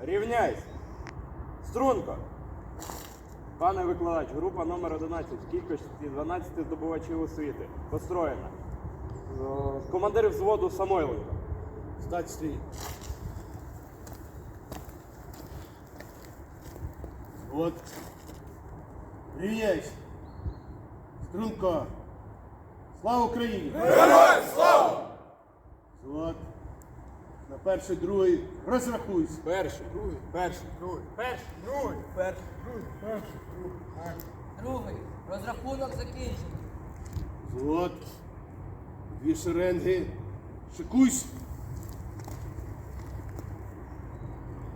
Рівняйся. Струнко. Пане викладач, група номер 11 в кількості 12 здобувачів освіти. Построєна. Командир взводу Самойленко. Стать стрій. От. Рівняйся. Струнко. Слава Україні! Героям слава! От. Перший, другий. Розрахуйся. Перший. Другий. Перший. Другий. Перший. Другий. Перший, другий, перший, другий, перший. Другий. Розрахунок закінчений. От. Дві шеренги. Шикуйся.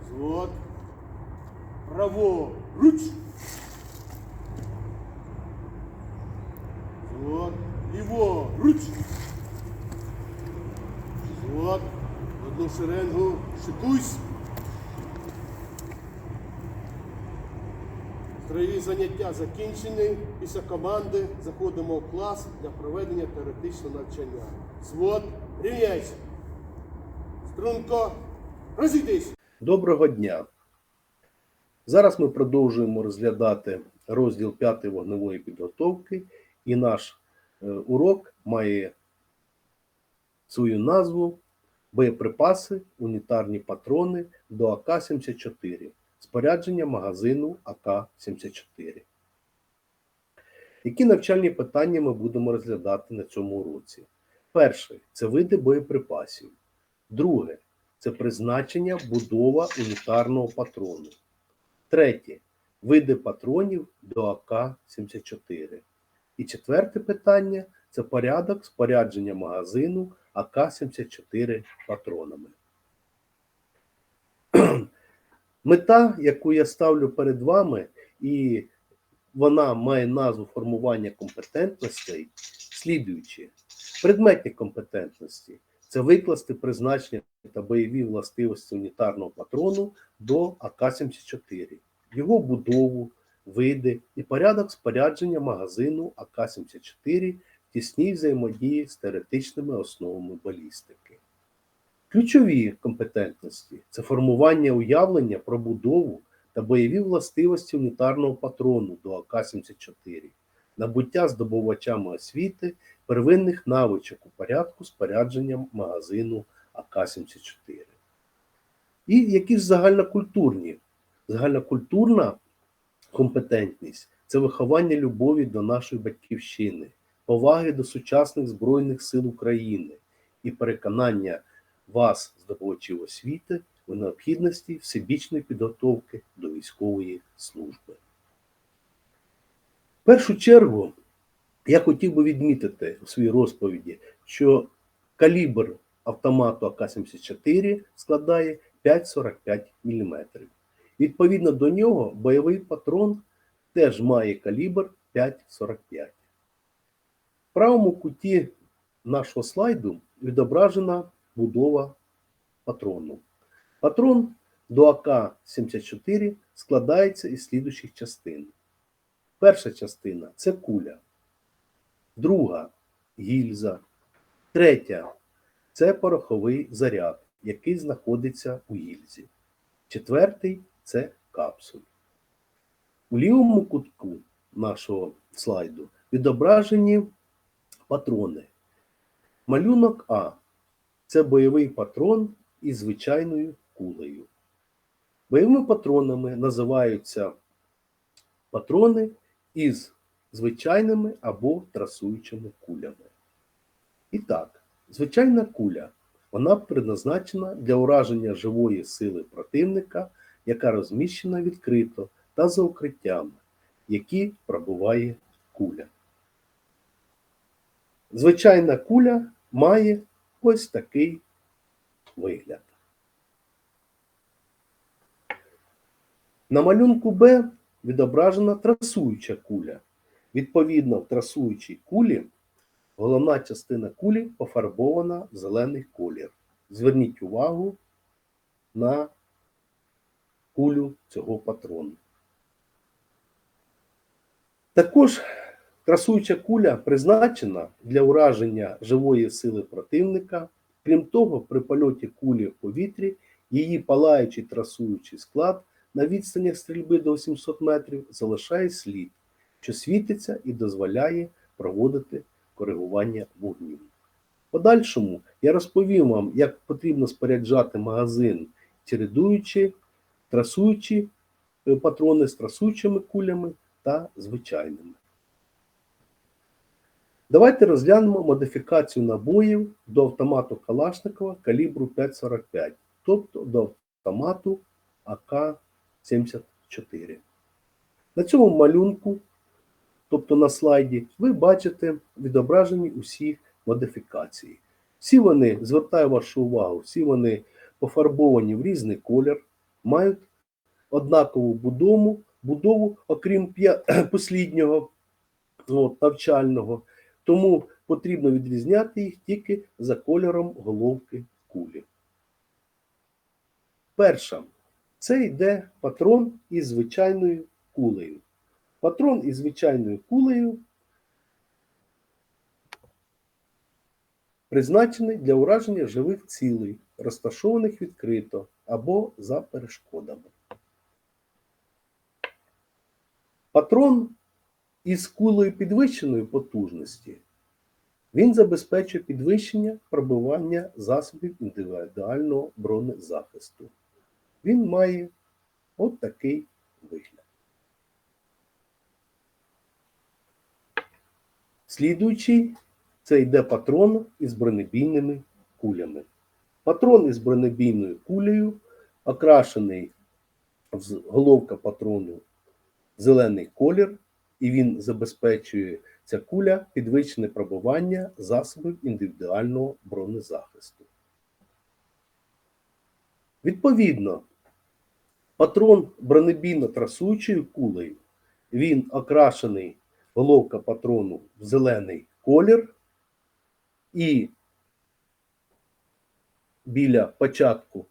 Звод. Право. Руч. Звод. Ліво. Руч. Звод. Одну шеренгу. Шикуйся. Заняття закінчені. Після команди заходимо в клас для проведення теоретичного навчання. Звод, рівняйся. Струнко, розійдись. Доброго дня! Зараз ми продовжуємо розглядати розділ 5 вогневої підготовки, і наш е, урок має свою назву Боєприпаси, унітарні патрони до АК-74, спорядження магазину АК-74. Які навчальні питання ми будемо розглядати на цьому уроці? Перше це види боєприпасів. Друге це призначення, будова унітарного патрону. Третє види патронів до АК-74. І четверте питання це порядок спорядження магазину АК-74 патронами. Мета, яку я ставлю перед вами, і вона має назву формування компетентностей, слідуючі. Предметні компетентності це викласти призначення та бойові властивості унітарного патрону до АК-74, його будову, види і порядок спорядження магазину АК-74 в тісній взаємодії з теоретичними основами балістики. Ключові компетентності це формування уявлення про будову та бойові властивості унітарного патрону до АК-74, набуття здобувачами освіти первинних навичок у порядку спорядження магазину АК-74. І які ж загальнокультурні? Загальнокультурна компетентність це виховання любові до нашої батьківщини, поваги до сучасних Збройних сил України і переконання вас, здобувачів освіти, у необхідності всебічної підготовки до військової служби. В першу чергу я хотів би відмітити у своїй розповіді, що калібр автомату АК-74 складає 5,45 мм. Відповідно до нього, бойовий патрон теж має калібр 5,45. В правому куті нашого слайду відображена будова патрону. Патрон до АК-74 складається із слідуючих частин. Перша частина це куля друга гільза, третя це пороховий заряд, який знаходиться у гільзі. Четвертий це капсуль. У лівому кутку нашого слайду відображені патрони. Малюнок А це бойовий патрон із звичайною кулею. Бойовими патронами називаються патрони із звичайними або трасуючими кулями. І так, звичайна куля вона предназначена для ураження живої сили противника, яка розміщена відкрито та за укриттями, які пробуває куля. Звичайна куля має ось такий вигляд. На малюнку Б відображена трасуюча куля. Відповідно, в трасуючій кулі головна частина кулі пофарбована в зелений колір. Зверніть увагу на кулю цього патрону. Також трасуюча куля призначена для ураження живої сили противника. Крім того, при польоті кулі в повітрі її палаючий трасуючий склад на відстанях стрільби до 800 метрів залишає слід, що світиться і дозволяє проводити коригування вогню. Подальшому я розповім вам, як потрібно споряджати магазин, чередуючи трасуючі е, патрони з трасуючими кулями та звичайними. Давайте розглянемо модифікацію набоїв до автомату Калашникова калібру 5,45, тобто до автомату АК-74. На цьому малюнку, тобто на слайді, ви бачите відображені усі модифікації. Всі вони, звертаю вашу увагу, всі вони пофарбовані в різний колір, мають однакову будову, будову окрім посліднього от, навчального. Тому потрібно відрізняти їх тільки за кольором головки кулі. Перша. Це йде патрон із звичайною кулею. Патрон із звичайною кулею призначений для ураження живих цілей, розташованих відкрито або за перешкодами. Патрон із кулею підвищеної потужності він забезпечує підвищення пробивання засобів індивідуального бронезахисту. Він має от такий вигляд. Слідуючий це йде патрон із бронебійними кулями. Патрон із бронебійною кулею окрашений головка патрону зелений колір, і він забезпечує ця куля підвищене пробування засобів індивідуального бронезахисту. Відповідно, патрон бронебійно-трасуючою кулею він окрашений головка патрону в зелений колір, і біля початку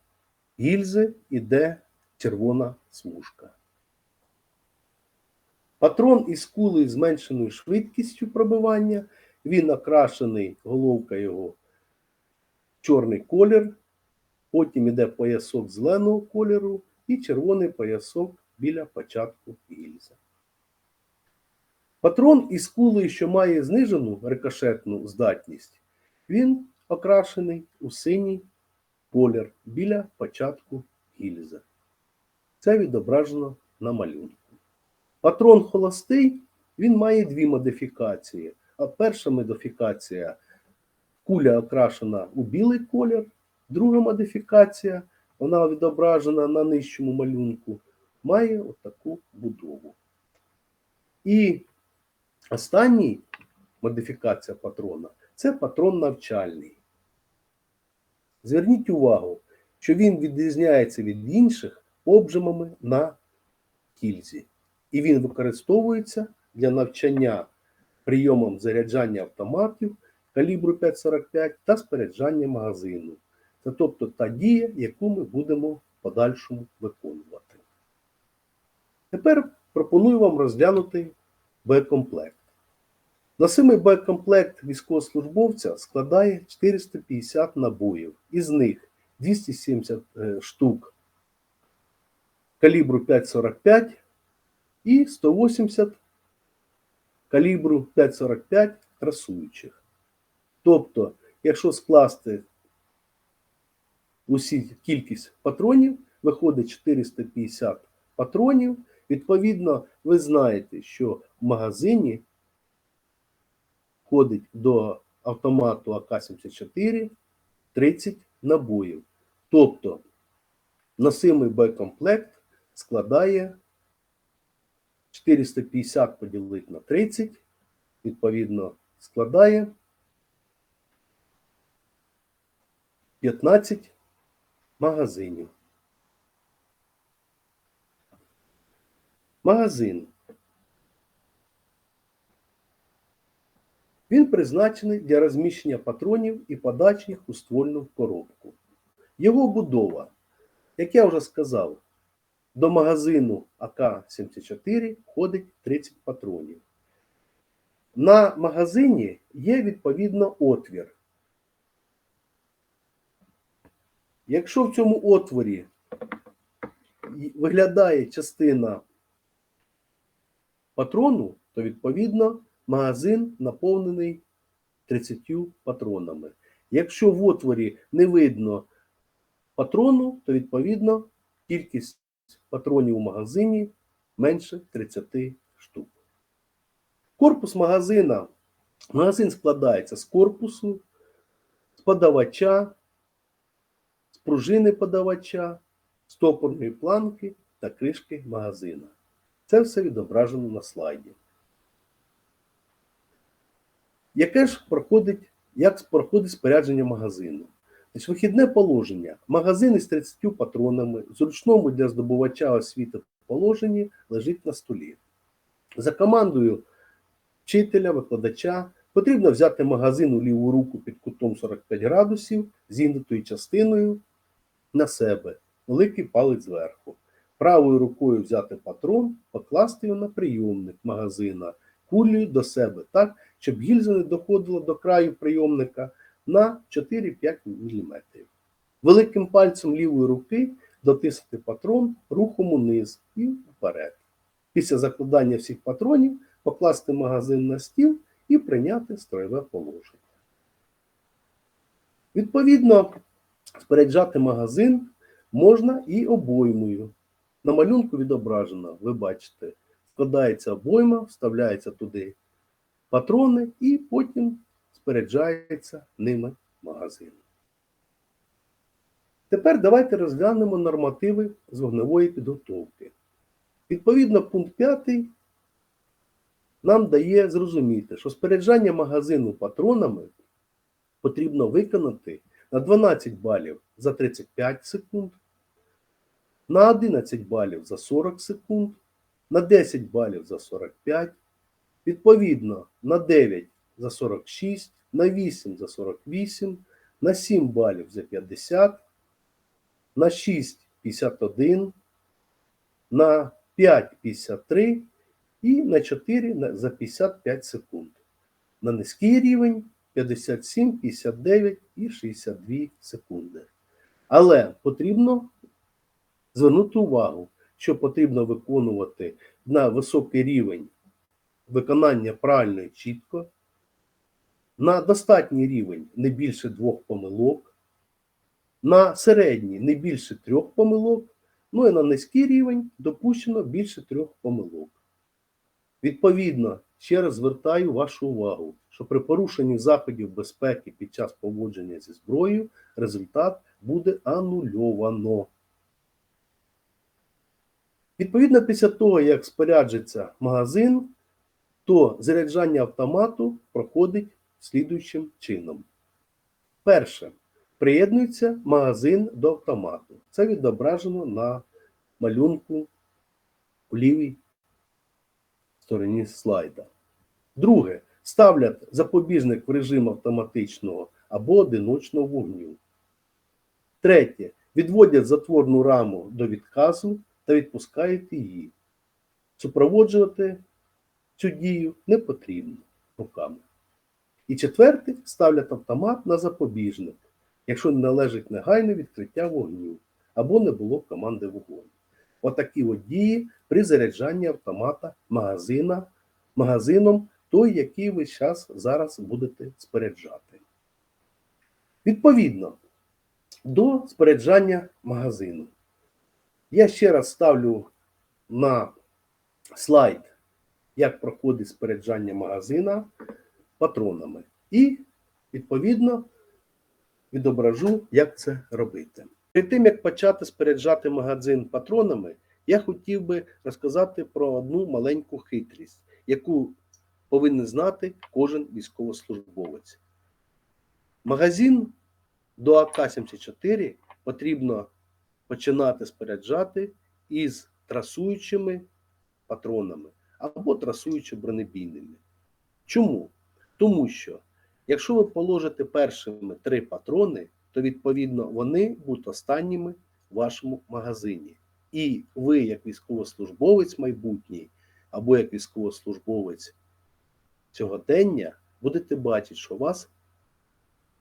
гільзи йде червона смужка. Патрон із кулею зменшеною швидкістю пробивання, він окрашений, головка його чорний колір, потім йде поясок зеленого кольору і червоний поясок біля початку гільзи. Патрон із кулею, що має знижену рикошетну здатність, він окрашений у синій колір біля початку гільзи. Це відображено на малюнку. Патрон холостий, він має дві модифікації. А перша модифікація куля окрашена у білий колір, друга модифікація, вона відображена на нижчому малюнку, має отаку будову. І останній модифікація патрона це патрон навчальний. Зверніть увагу, що він відрізняється від інших обжимами на кільзі і він використовується для навчання прийомом заряджання автоматів калібру 5,45 та споряджання магазину. Це тобто та дія, яку ми будемо в подальшому виконувати. Тепер пропоную вам розглянути боєкомплект. Носимий боєкомплект військовослужбовця складає 450 набоїв, із них 270 е, штук калібру 5,45 і 180 калібру 5,45 трасуючих. Тобто, якщо скласти усі кількість патронів, виходить 450 патронів. Відповідно, ви знаєте, що в магазині входить до автомату АК-74 30 набоїв. Тобто, носимий боєкомплект складає 450 поділити на 30, відповідно, складає 15 магазинів. Магазин. Він призначений для розміщення патронів і подачі їх у ствольну коробку. Його будова, як я вже сказав, до магазину АК-74 входить 30 патронів. На магазині є відповідно отвір. Якщо в цьому отворі виглядає частина патрону, то відповідно магазин наповнений 30 патронами. Якщо в отворі не видно патрону, то відповідно кількість патронів у магазині менше 30 штук. Корпус магазина. Магазин складається з корпусу, з подавача, з пружини подавача, стопорної планки та кришки магазина. Це все відображено на слайді. Яке ж проходить, як проходить спорядження магазину? Значить, вихідне положення. Магазин із 30 патронами зручному для здобувача освіти положенні лежить на столі. За командою вчителя, викладача потрібно взяти магазин у ліву руку під кутом 45 градусів, зігнутою частиною на себе, великий палець зверху. Правою рукою взяти патрон, покласти його на прийомник магазина, кулею до себе так, щоб гільза не доходила до краю прийомника на 4-5 мм. Великим пальцем лівої руки дотиснути патрон рухом униз і вперед. Після закладання всіх патронів покласти магазин на стіл і прийняти строєве положення. Відповідно, споряджати магазин можна і обоймою. На малюнку відображено, ви бачите, складається обойма, вставляється туди патрони і потім споряджається ними магазин. Тепер давайте розглянемо нормативи з вогневої підготовки. Відповідно, пункт 5 нам дає зрозуміти, що споряджання магазину патронами потрібно виконати на 12 балів за 35 секунд, на 11 балів за 40 секунд, на 10 балів за 45, відповідно на 9 за 46, на 8 за 48, на 7 балів за 50, на 6 51, на 5 53 і на 4 за 55 секунд. На низький рівень 57, 59 і 62 секунди. Але потрібно звернути увагу, що потрібно виконувати на високий рівень виконання правильно і чітко, на достатній рівень не більше двох помилок, на середній не більше трьох помилок, ну і на низький рівень допущено більше трьох помилок. Відповідно, ще раз звертаю вашу увагу, що при порушенні заходів безпеки під час поводження зі зброєю результат буде анульовано. Відповідно, після того, як споряджиться магазин, то заряджання автомату проходить слідуючим чином. Перше. Приєднується магазин до автомату. Це відображено на малюнку у лівій стороні слайда. Друге. Ставлять запобіжник в режим автоматичного або одиночного вогню. Третє. Відводять затворну раму до відказу та відпускають її. Супроводжувати цю дію не потрібно руками. І четверте, ставлять автомат на запобіжник, якщо не належить негайне відкриття вогню або не було команди вогонь. Отакі от дії при заряджанні автомата магазина, магазином той, який ви зараз, зараз будете споряджати. Відповідно до споряджання магазину. Я ще раз ставлю на слайд, як проходить споряджання магазина патронами. І, відповідно, відображу, як це робити. Перед тим, як почати споряджати магазин патронами, я хотів би розказати про одну маленьку хитрість, яку повинен знати кожен військовослужбовець. Магазин до АК-74 потрібно починати споряджати із трасуючими патронами або трасуючи бронебійними. Чому? Тому що, якщо ви положите першими три патрони, то відповідно вони будуть останніми в вашому магазині. І ви, як військовослужбовець майбутній, або як військовослужбовець сьогодення, будете бачити, що у вас,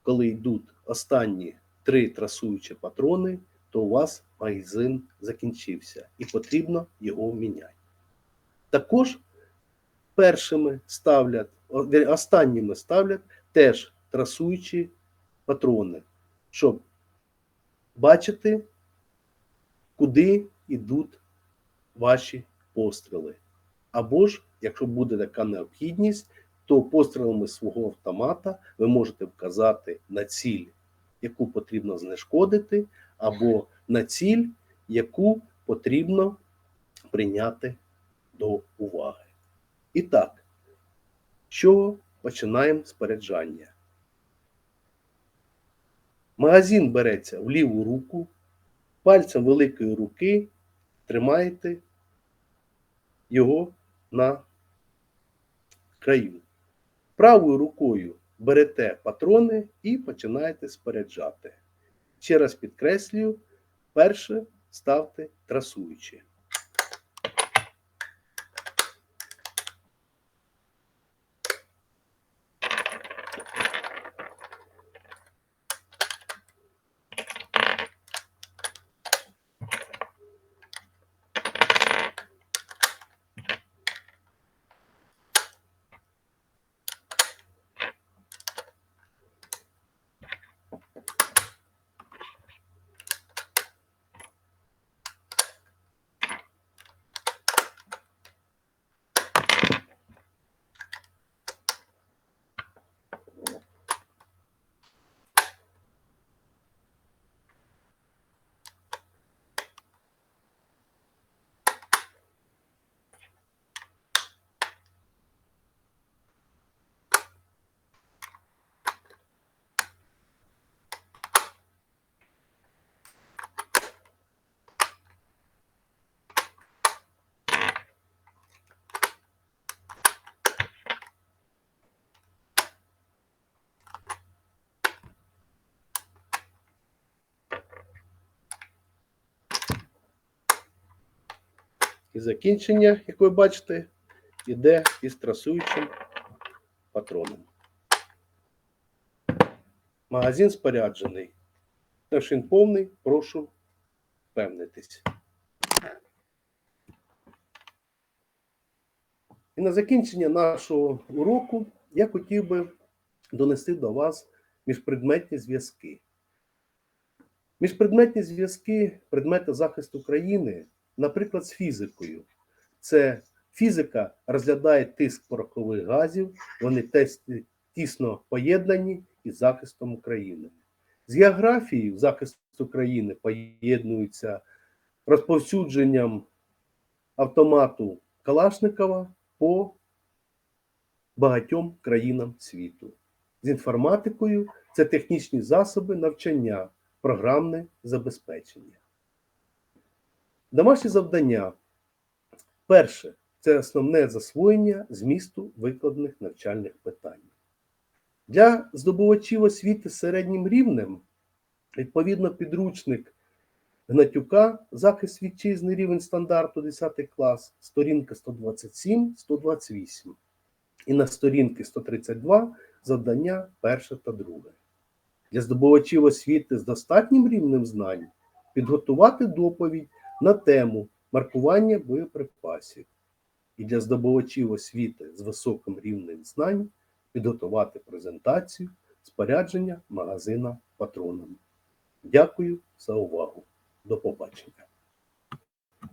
коли йдуть останні три трасуючі патрони, то у вас магазин закінчився і потрібно його міняти. Також першими ставлять, останніми ставлять теж трасуючі патрони, щоб бачити, куди йдуть ваші постріли. Або ж, якщо буде така необхідність, то пострілами свого автомата ви можете вказати на ціль, яку потрібно знешкодити, або на ціль, яку потрібно прийняти до уваги. І так, чого починаємо споряджання? Магазин береться в ліву руку, пальцем великої руки тримаєте його на краю. Правою рукою берете патрони і починаєте споряджати. Ще раз підкреслюю, перше ставте трасуючи. І закінчення, як ви бачите, йде із трасуючим патроном. Магазин споряджений. Якщо повний, прошу впевнитись. І на закінчення нашого уроку я хотів би донести до вас міжпредметні зв'язки. Міжпредметні зв'язки предмети захисту країни, наприклад, з фізикою. Це фізика розглядає тиск порохових газів, вони тісно поєднані із захистом України. З географією захист України поєднується розповсюдженням автомату Калашникова по багатьом країнам світу. З інформатикою це технічні засоби навчання, програмне забезпечення. Домашні завдання. Перше це основне засвоєння змісту викладених навчальних питань. Для здобувачів освіти середнім рівнем, відповідно, підручник Гнатюка, захист вітчизни, рівень стандарту 10 клас, сторінка 127-128. І на сторінки 132 завдання перше та друге. Для здобувачів освіти з достатнім рівнем знань підготувати доповідь на тему маркування боєприпасів. І для здобувачів освіти з високим рівнем знань підготувати презентацію спорядження магазина патронами. Дякую за увагу. До побачення.